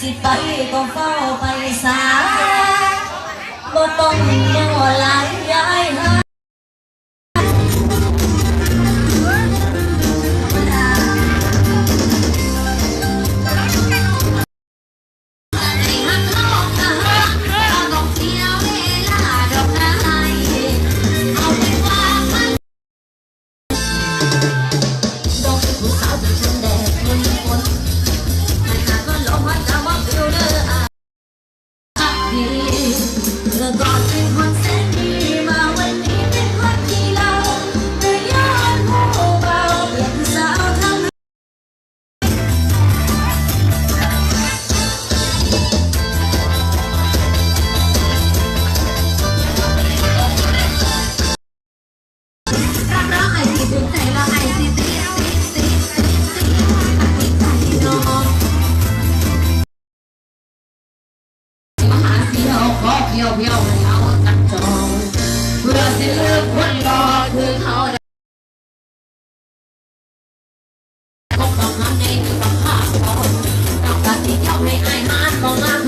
สิไปก็เฝ้าไปสาบ่ต้องยังหัวลายยายหา ต้องการ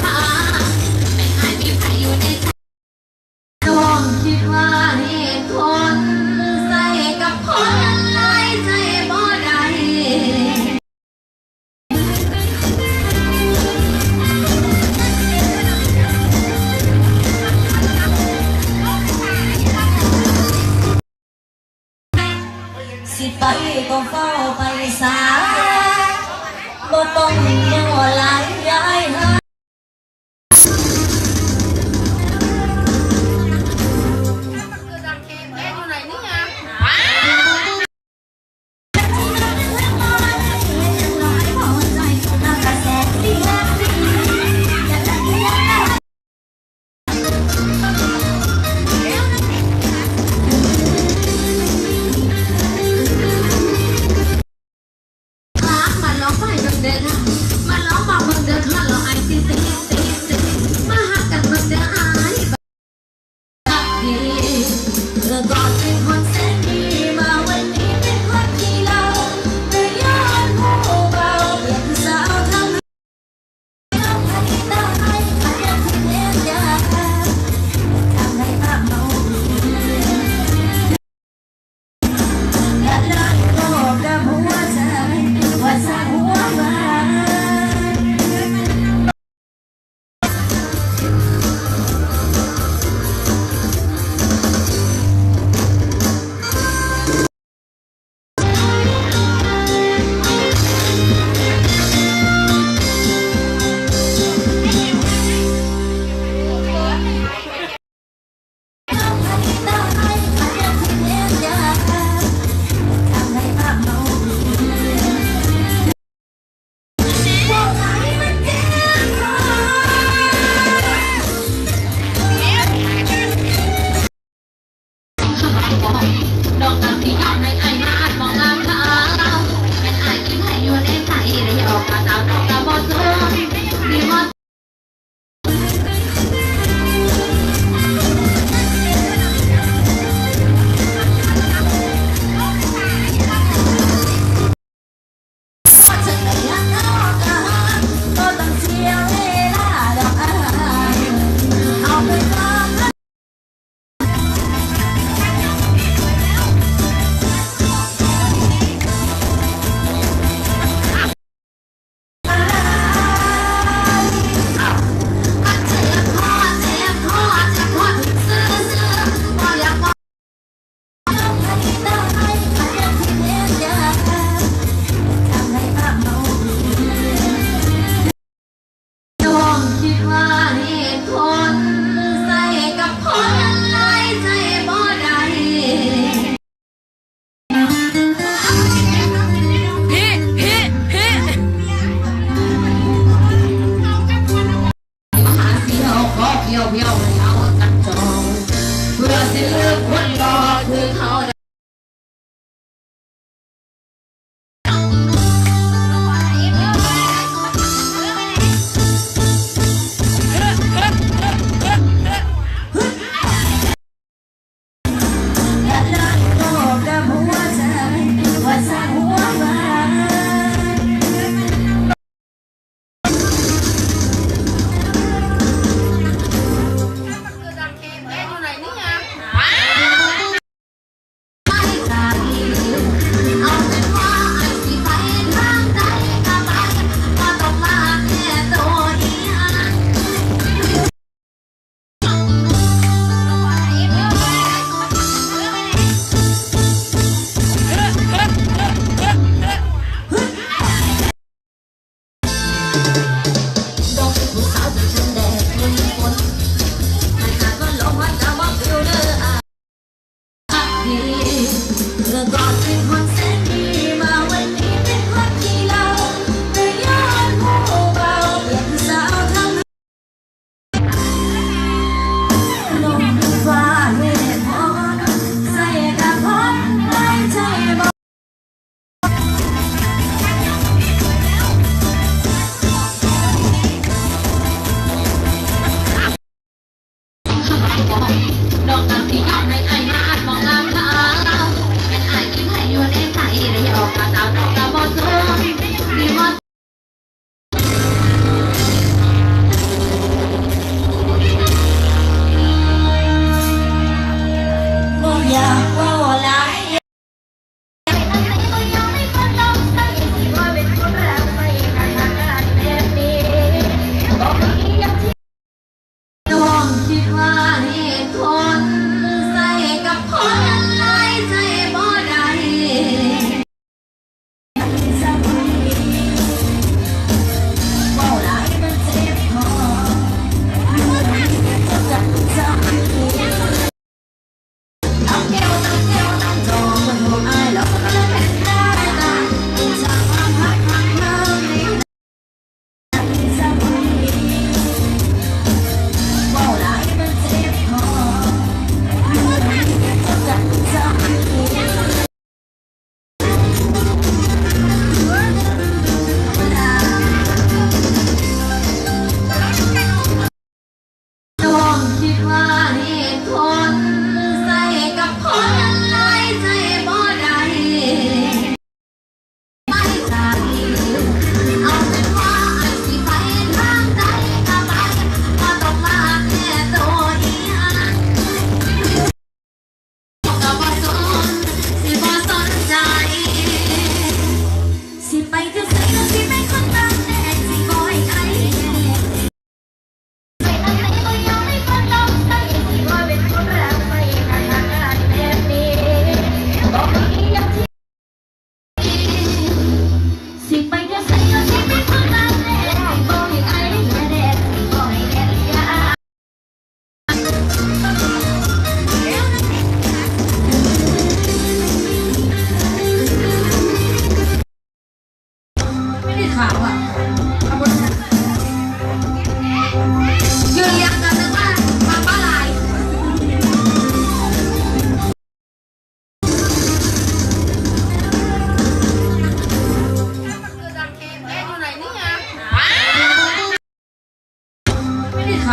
อง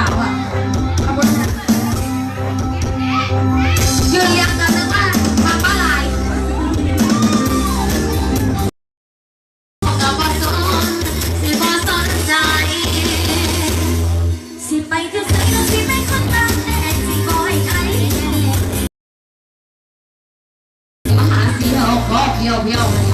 าวอะเอานนั้นยืนเรียงกันนะว่ามาป้สิไปคือใส่ก็ไม่คนตมแน่สิยไอ้มหาสีาย